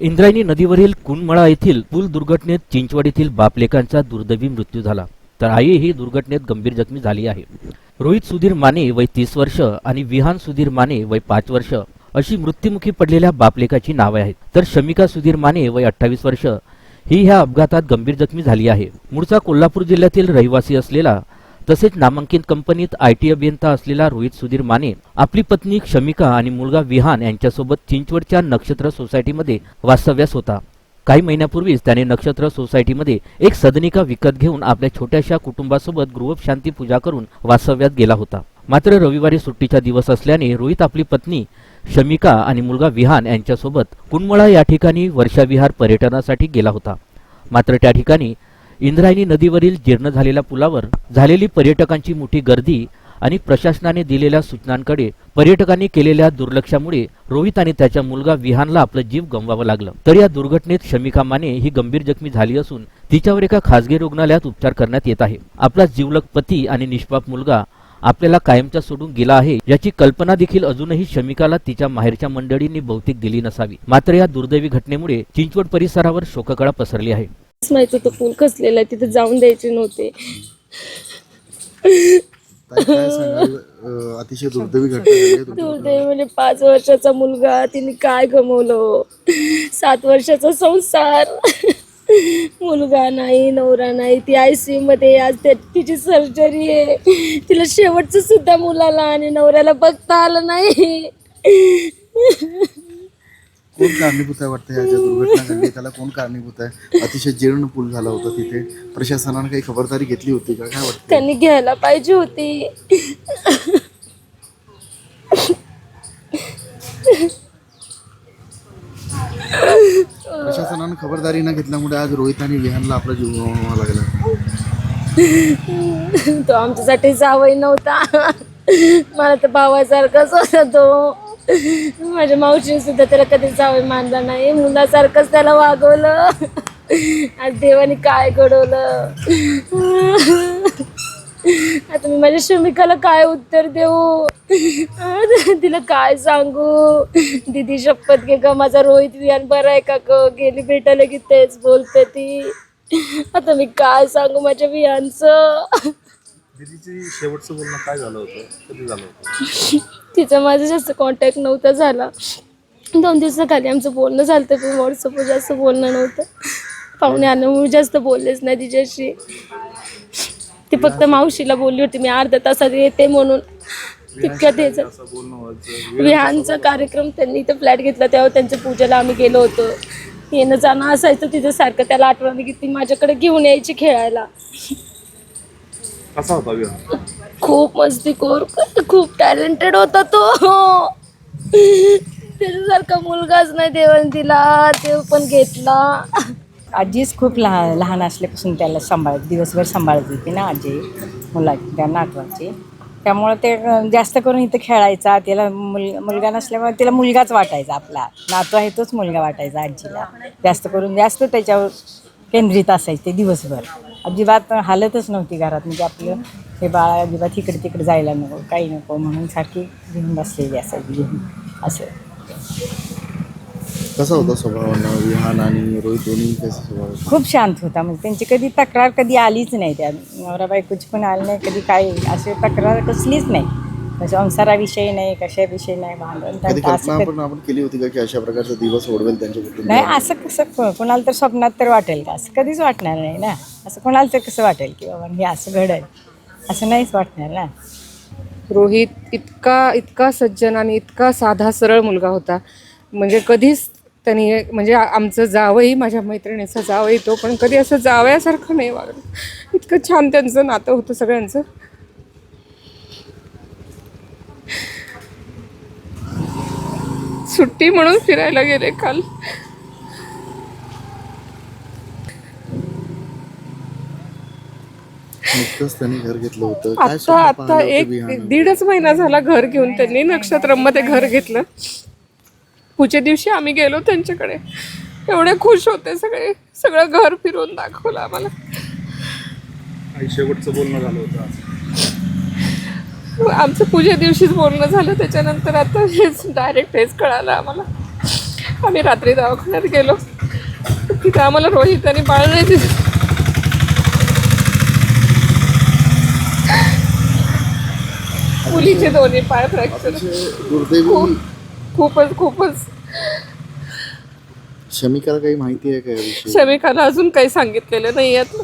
इंद्रायणी नदीवरील कुणमळा येथील पूल दुर्घटनेत चिंचवड बापलेकांचा दुर्दैवी मृत्यू झाला. तर आई ही दुर्घटनेत गंभीर जखमी झाली आहे. रोहित सुधीर माने वय तीस वर्ष आणि विहान सुधीर माने वय पाच वर्ष अशी मृत्युमुखी पडलेल्या बापलेकाची नावे आहेत. तर शमिका सुधीर माने वय अठ्ठावीस वर्ष ही ह्या अपघातात गंभीर जखमी झाली आहे. मूळचा कोल्हापूर जिल्ह्यातील रहिवासी असलेला तसेच नामांकित कंपनीत आयटी अभियंता असलेला रोहित सुधीर माने आपली पत्नी क्षमिका आणि मुलगा विहान यांच्यासोबत चिंचवडच्या नक्षत्र सोसायटीमध्ये वास्तव्यास होता. काही महिन्यापूर्वीच त्याने नक्षत्र सोसायटीमध्ये एक सदनिका विकत घेऊन आपल्या छोट्याशा कुटुंबासोबत गृहशांती पूजा करून वास्तव्यात गेला होता. मात्र रविवारी सुट्टीचा दिवस असल्याने रोहित आपली पत्नी शमिका आणि मुलगा विहान यांच्यासोबत कुंडमळा या ठिकाणी वर्षाविहार पर्यटनासाठी गेला होता. मात्र त्या ठिकाणी इंद्रायणी नदीवरील जीर्ण झालेल्या पुलावर झालेली पर्यटकांची मोठी गर्दी आणि प्रशासनाने दिलेल्या सूचनांकडे पर्यटकांनी केलेल्या दुर्लक्षामुळे रोहित आणि त्याचा मुलगा विहानला आपलं जीव गमवावं लागलं. तर या दुर्घटनेत शमिका माने ही गंभीर जखमी झाली असून तिच्यावर एका खासगी रुग्णालयात उपचार करण्यात येत आहे. आपला जीवलग पती आणि निष्पाप मुलगा आपल्याला कायमचा सोडून गेला आहे याची कल्पना देखील अजूनही शमिकाला तिच्या माहेरच्या मंडळींनी बहुतेक दिली नसावी. मात्र या दुर्दैवी घटनेमुळे चिंचवड परिसरावर शोककळा पसरली आहे. माहीत होतं पूल खचलेला आहे तिथे जाऊन द्यायचे नव्हते. ताई, काय सांगाल? अं, अतिशय दुर्दैवी घटना घडली आहे तुमच्या दुर्दैवी म्हणजे पाच वर्षाचा मुलगा तिने काय गमवलं? सात वर्षाचा संसार. मुलगा नाही नवरा नाही ती आय सी मध्ये आज त्या तिची सर्जरी आहे. तिला शेवटचं सुद्धा मुलाला आणि नवऱ्याला बघता आलं नाही. कोण कारणीभूत आहे वाटतं ह्या ज्या दुर्घटना घडली त्याला कोण कारणीभूत आहे? अतिशय जीर्ण पूल झाला होता तिथे. प्रशासनाने काही खबरदारी घेतली होती का? काय वाटतं? त्यांनी घ्यायला पाहिजे होती. प्रशासनाने खबरदारी न घेतल्यामुळे आज रोहित आणि विहानला आपला जीव गमवावा लागला. तो आमच्यासाठी जावई नव्हता. मला तर भावासारखाच होता तो. माझ्या मावशीने सुद्धा त्याला कधी जावे मानला नाही. मुलासारखंच त्याला वागवलं. आज देवाने काय घडवलं? आता मी माझ्या शमिकाला काय उत्तर देऊ? तिला काय सांगू? दिदी शपथ घे ग माझा रोहित विहान बरा आहे का ग? गेली भेटायला की तेच बोलते ती. आता मी काय सांगू माझ्या विहानचं? दिदीची शेवटचं बोलणं काय झालं होतं? कधी झालं होतं? तिचा माझा जास्त कॉन्टॅक्ट नव्हता झाला. दोन दिवसाखाली आमचं बोलणं झालं पण व्हॉट्सअपवर जास्त बोलणं नव्हतं. पाहुणे आल्यामुळे जास्त बोललेच नाही तिच्याशी. ती फक्त मावशीला बोलली होती मी अर्ध्या तासात येते म्हणून. विहानचा कार्यक्रम त्यांनी इथं फ्लॅट घेतला तेव्हा त्यांच्या पूजेला आम्ही गेलो होतो. येणं जाणं असायचं तिथं सारखं त्याला आठवण की ती माझ्याकडे घेऊन यायची खेळायला. कसा होता विवाह? खूप मस्तीखोर खूप टॅलेंटेड होता तो. त्याच्यासारखा मुलगाच नाही देवाने दिला देव पण घेतला. आजीच खूप लहान लहान असल्यापासून त्याला सांभाळत दिवसभर सांभाळत होती ना आजी मुला त्या नातवाची. त्यामुळं ते जास्त करून इथं खेळायचा त्याला मुल मुलगा नसल्यामुळे त्याला मुलगाच वाटायचा आपला. नातू आहे तोच मुलगा वाटायचा आजीला. जास्त करून जास्त त्याच्यावर केंद्रित असायचे दिवसभर. अजिबात हालतच नव्हती घरात. म्हणजे आपलं हे बाळा अजिबात इकडे तिकडे जायला नको काही नको म्हणून सारखी घेऊन बसलेली असायची घेऊन असं. कसा होता स्वभावानं विहान आणि रोहित दोन्ही कसा स्वभाव? खूप शांत होता. म्हणजे त्यांची कधी तक्रार कधी आलीच नाही त्या. नवरा बायकोची पण आली नाही कधी काय असे तक्रार कसलीच नाही. संसाराविषयी नाही कशाविषयी नाही भांडण. कधी त्यांचं असं कल्पना कधी- पण आपण केली होती का की अशा प्रकारचा दिवस ओढवेल त्यांच्या नाही कुटुंबाला असं कसं को- कोणाला तर स्वप्नात तर वाटेल का? असं कधीच वाटणार नाही ना. असं कोणाला तर कसं वाटेल की बाबा हे असं घडेल. असं नाहीच वाटणार ना. रोहित इतका इतका सज्जन आणि इतका साधा सरळ मुलगा होता. म्हणजे कधीच त्यांनी म्हणजे आ- आमचं जावंही माझ्या मैत्रिणीचा जावंही तो पण कधी असं जावयासारखं नाही वागलं. इतकं छान त्यांचं नातं होतं सगळ्यांचं. सुट्टी म्हणून फिरायला गेले काल. त्यांनी घर घेतलं होतं. काय आता आता एक? दीडच महिना झाला घर घेऊन त्यांनी नक्षत्रमध्ये घर घेतलं. पुढच्या दिवशी आम्ही गेलो त्यांच्याकडे. एवढे खुश होते सगळे. सगळं घर फिरून दाखवलं आम्हाला. आई शेवटचं बोलणं झालं होतं आज. आमचं पूजे दिवशीच बोलणं झालं त्याच्यानंतर आता हेच डायरेक्ट हेच कळालं आम्हाला. आम्ही रात्री दवाखान्यात गेलो. तिथे आम्हाला रोहित आणि बाळ नाही दिसलं मुलीचे दोन्ही पाय फ्रॅक्चर खूपच खूपच. शमिकाला काही माहिती आहे का शमिकाला अजून काही सांगितलेलं नाही यात अ,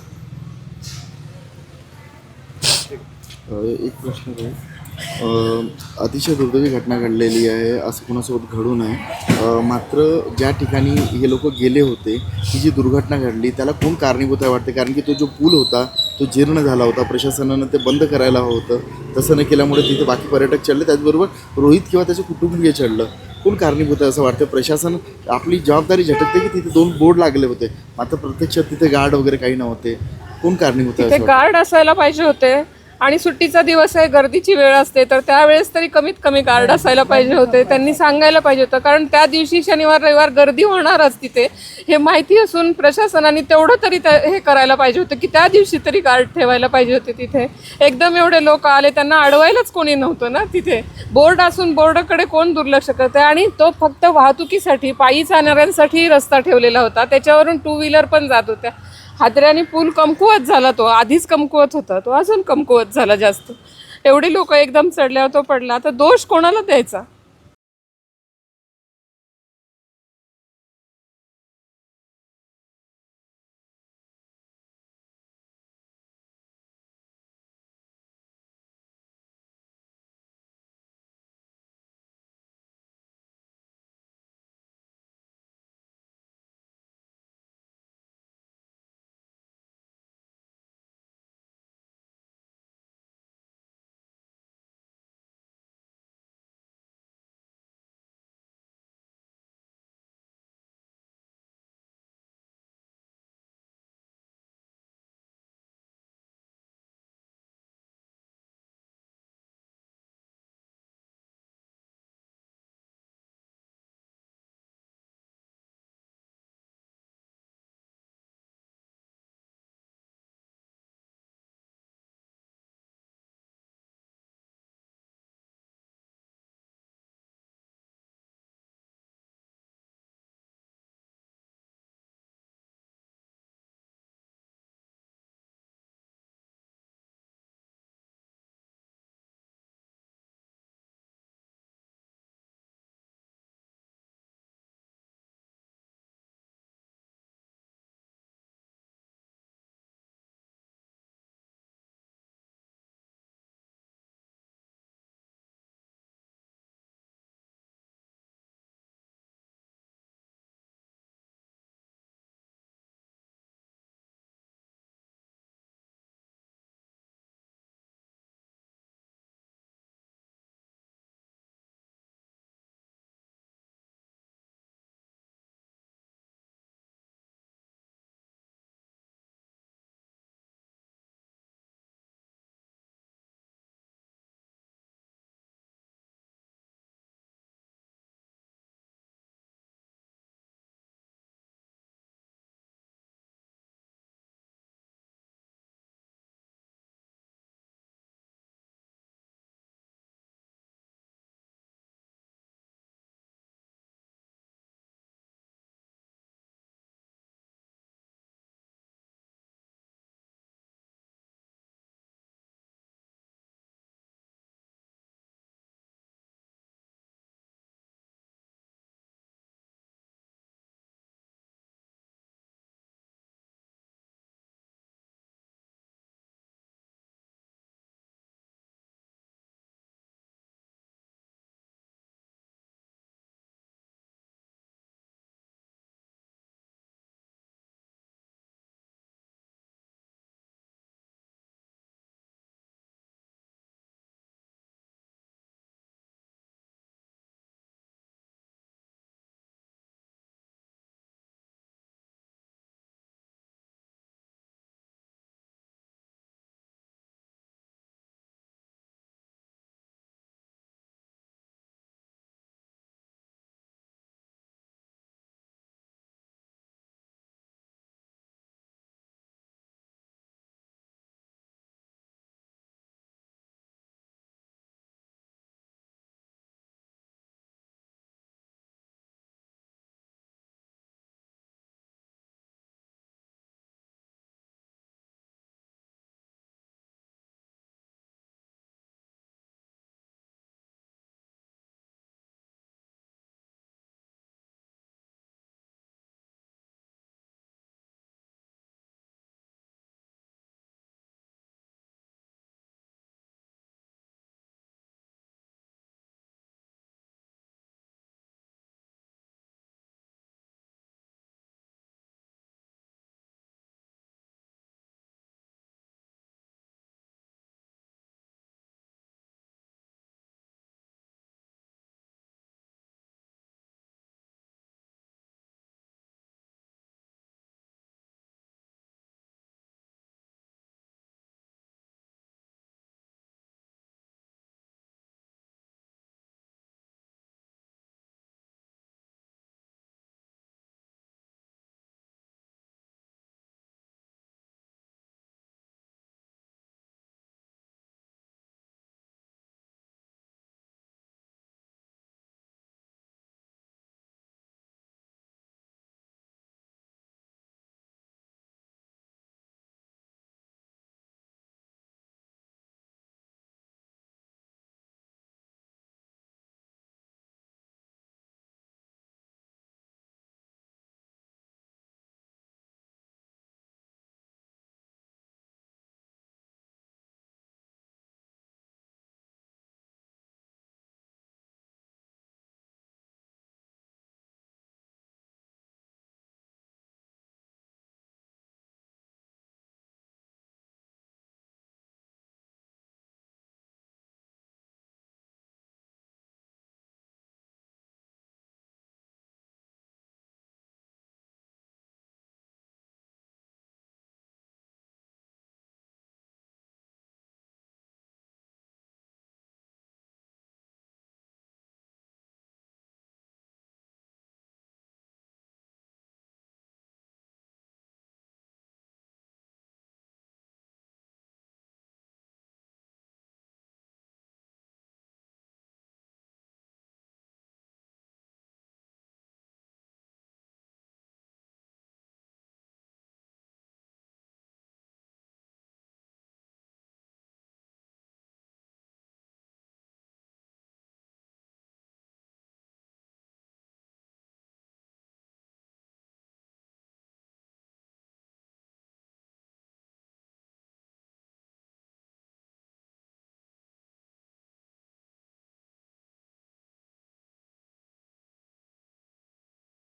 एक प्रश्न आहे. अतिशय दुर्दैवी घटना घडलेली आहे असं कोणासोबत घडू नये. मात्र ज्या ठिकाणी हे लोक गेले होते ही जी दुर्घटना घडली त्याला कोण कारणीभूत आहे वाटते? कारण की तो जो पूल होता तो जीर्ण झाला होता. प्रशासनानं ते बंद करायला हवं होतं. तसं न केल्यामुळे तिथे बाकी पर्यटक चढले. त्याचबरोबर रोहित किंवा त्याचे कुटुंबीय चढलं. कोण कारणीभूत आहे असं वाटतं? प्रशासन आपली जबाबदारी झटकते की तिथे दोन बोर्ड लागले होते? मात्र प्रत्यक्षात तिथे गार्ड वगैरे काही नव्हते. कोण कारणीभूत आहे? गार्ड असायला पाहिजे होते. आणि सुट्टीचा दिवस आहे गर्दीची वेळ असते तर त्यावेळेस तरी कमीत कमी गार्ड असायला पाहिजे होते. त्यांनी सांगायला पाहिजे होतं कारण त्या दिवशी शनिवार रविवार गर्दी होणारच तिथे. हे माहिती असून प्रशासनाने तेवढं तरी हे करायला पाहिजे होतं की त्या दिवशी तरी गार्ड ठेवायला पाहिजे होते तिथे. एकदम एवढे लोक आले त्यांना अडवायलाच कोणी नव्हतं ना तिथे. बोर्ड असून बोर्डाकडे कोण दुर्लक्ष करते आणि तो फक्त वाहतुकीसाठी पायी चालणाऱ्यांसाठी रस्ता ठेवलेला होता. त्याच्यावरून टू व्हीलर पण जात होत्या. हादऱ्याने पूल कमकुवत झाला तो आधीच कमकुवत होता तो अजून कमकुवत झाला जास्त. एवढे लोक एकदम चढल्यावर तो पडला तर दोष कोणाला द्यायचा?